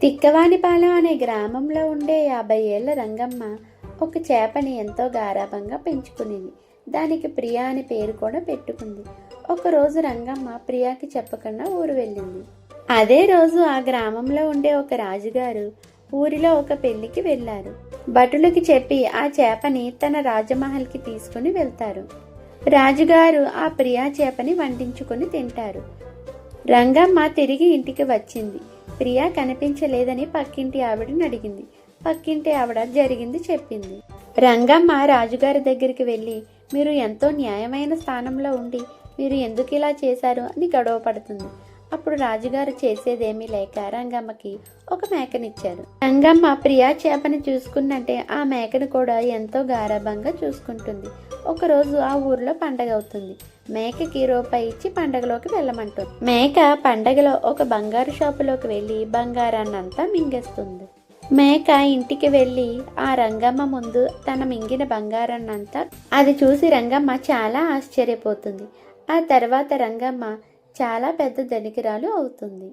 తిక్కవానిపాలెం అనే గ్రామంలో ఉండే యాభై ఏళ్ళ రంగమ్మ ఒక చేపని ఎంతో గారాభంగా పెంచుకునేది. దానికి ప్రియా అనే పేరు కూడా పెట్టుకుంది. ఒకరోజు రంగమ్మ ప్రియాకి చెప్పకుండా ఊరు వెళ్ళింది. అదే రోజు ఆ గ్రామంలో ఉండే ఒక రాజుగారు ఊరిలో ఒక పెళ్ళికి వెళ్ళారు. భటులకి చెప్పి ఆ చేపని తన రాజమహల్కి తీసుకుని వెళ్తారు. రాజుగారు ఆ ప్రియా చేపని వండించుకొని తింటారు. రంగమ్మ తిరిగి ఇంటికి వచ్చింది. ప్రియా కనిపించలేదని పక్కింటి ఆవిడని అడిగింది. పక్కింటి ఆవిడ జరిగింది చెప్పింది. రంగమ్మ రాజుగారి దగ్గరికి వెళ్ళి మీరు ఎంతో న్యాయమైన స్థానంలో ఉండి మీరు ఎందుకు ఇలా చేశారు అని గొడవ పడుతుంది. అప్పుడు రాజుగారు చేసేదేమీ లేక రంగమ్మకి ఒక మేకనిచ్చారు. రంగమ్మ ప్రియా చేపని చూసుకున్నంటే ఆ మేకను కూడా ఎంతో గారాభంగా చూసుకుంటుంది. ఒకరోజు ఆ ఊర్లో పండగ అవుతుంది. మేకకి రూపాయి ఇచ్చి పండగలోకి వెళ్ళమంటుంది. మేక పండగలో ఒక బంగారు షాపులోకి వెళ్ళి బంగారాన్నంతా మింగేస్తుంది. మేక ఇంటికి వెళ్ళి ఆ రంగమ్మ ముందు తన మింగిన బంగారాన్నంతా అది చూసి రంగమ్మ చాలా ఆశ్చర్యపోతుంది. ఆ తర్వాత రంగమ్మ చాలా పెద్ద ధనికురాలు అవుతుంది.